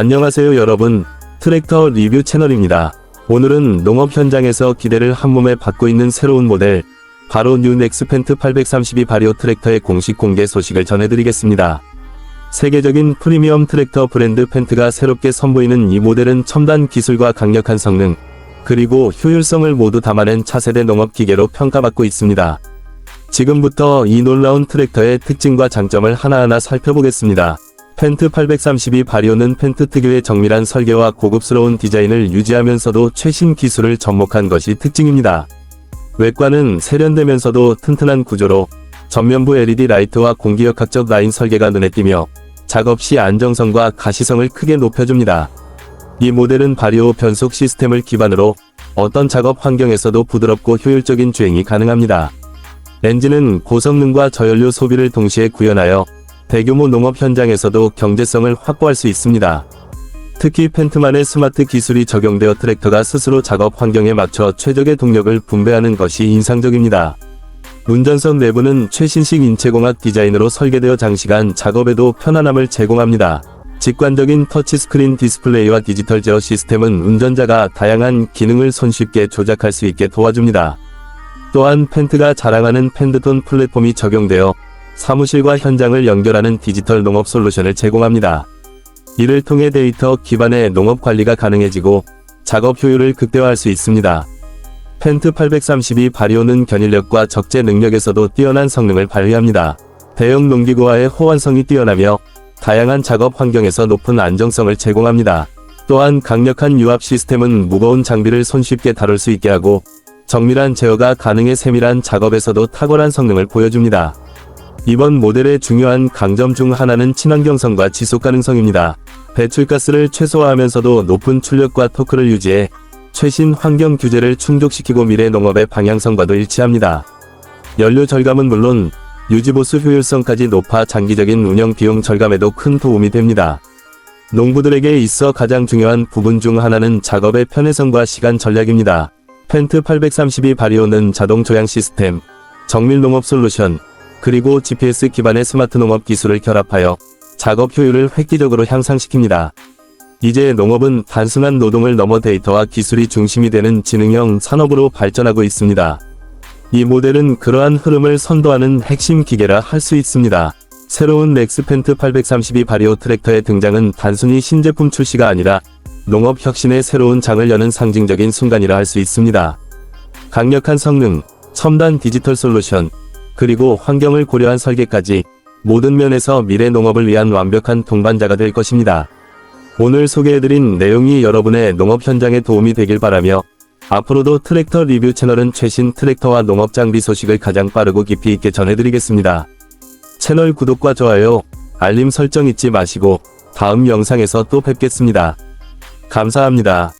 안녕하세요 여러분. 트랙터 리뷰 채널입니다. 오늘은 농업 현장에서 기대를 한몸에 받고 있는 새로운 모델, 바로 뉴 넥스펜트 832 바리오 트랙터의 공식 공개 소식을 전해드리겠습니다. 세계적인 프리미엄 트랙터 브랜드 펜트가 새롭게 선보이는 이 모델은 첨단 기술과 강력한 성능, 그리고 효율성을 모두 담아낸 차세대 농업 기계로 평가받고 있습니다. 지금부터 이 놀라운 트랙터의 특징과 장점을 하나하나 살펴보겠습니다. 펜트 832 바리오는 펜트 특유의 정밀한 설계와 고급스러운 디자인을 유지하면서도 최신 기술을 접목한 것이 특징입니다. 외관은 세련되면서도 튼튼한 구조로 전면부 LED 라이트와 공기역학적 라인 설계가 눈에 띄며 작업 시 안정성과 가시성을 크게 높여줍니다. 이 모델은 바리오 변속 시스템을 기반으로 어떤 작업 환경에서도 부드럽고 효율적인 주행이 가능합니다. 엔진은 고성능과 저연료 소비를 동시에 구현하여 대규모 농업 현장에서도 경제성을 확보할 수 있습니다. 특히 펜트만의 스마트 기술이 적용되어 트랙터가 스스로 작업 환경에 맞춰 최적의 동력을 분배하는 것이 인상적입니다. 운전석 내부는 최신식 인체공학 디자인으로 설계되어 장시간 작업에도 편안함을 제공합니다. 직관적인 터치스크린 디스플레이와 디지털 제어 시스템은 운전자가 다양한 기능을 손쉽게 조작할 수 있게 도와줍니다. 또한 펜트가 자랑하는 펜드톤 플랫폼이 적용되어 사무실과 현장을 연결하는 디지털 농업 솔루션을 제공합니다. 이를 통해 데이터 기반의 농업 관리가 가능해지고 작업 효율을 극대화할 수 있습니다. 펜트 832 바리오는 견인력과 적재 능력에서도 뛰어난 성능을 발휘합니다. 대형 농기구와의 호환성이 뛰어나며 다양한 작업 환경에서 높은 안정성을 제공합니다. 또한 강력한 유압 시스템은 무거운 장비를 손쉽게 다룰 수 있게 하고 정밀한 제어가 가능해 세밀한 작업에서도 탁월한 성능을 보여줍니다. 이번 모델의 중요한 강점 중 하나는 친환경성과 지속 가능성입니다. 배출가스를 최소화하면서도 높은 출력과 토크를 유지해 최신 환경 규제를 충족시키고 미래 농업의 방향성과도 일치합니다. 연료 절감은 물론 유지보수 효율성까지 높아 장기적인 운영 비용 절감에도 큰 도움이 됩니다. 농부들에게 있어 가장 중요한 부분 중 하나는 작업의 편의성과 시간 전략입니다. 펜트 832 바리오는 자동 조향 시스템, 정밀 농업 솔루션, 그리고 GPS 기반의 스마트 농업 기술을 결합하여 작업 효율을 획기적으로 향상시킵니다. 이제 농업은 단순한 노동을 넘어 데이터와 기술이 중심이 되는 지능형 산업으로 발전하고 있습니다. 이 모델은 그러한 흐름을 선도하는 핵심 기계라 할 수 있습니다. 새로운 넥스펜트 832 바리오 트랙터의 등장은 단순히 신제품 출시가 아니라 농업 혁신의 새로운 장을 여는 상징적인 순간이라 할 수 있습니다. 강력한 성능, 첨단 디지털 솔루션, 그리고 환경을 고려한 설계까지 모든 면에서 미래 농업을 위한 완벽한 동반자가 될 것입니다. 오늘 소개해드린 내용이 여러분의 농업 현장에 도움이 되길 바라며 앞으로도 트랙터 리뷰 채널은 최신 트랙터와 농업 장비 소식을 가장 빠르고 깊이 있게 전해드리겠습니다. 채널 구독과 좋아요, 알림 설정 잊지 마시고 다음 영상에서 또 뵙겠습니다. 감사합니다.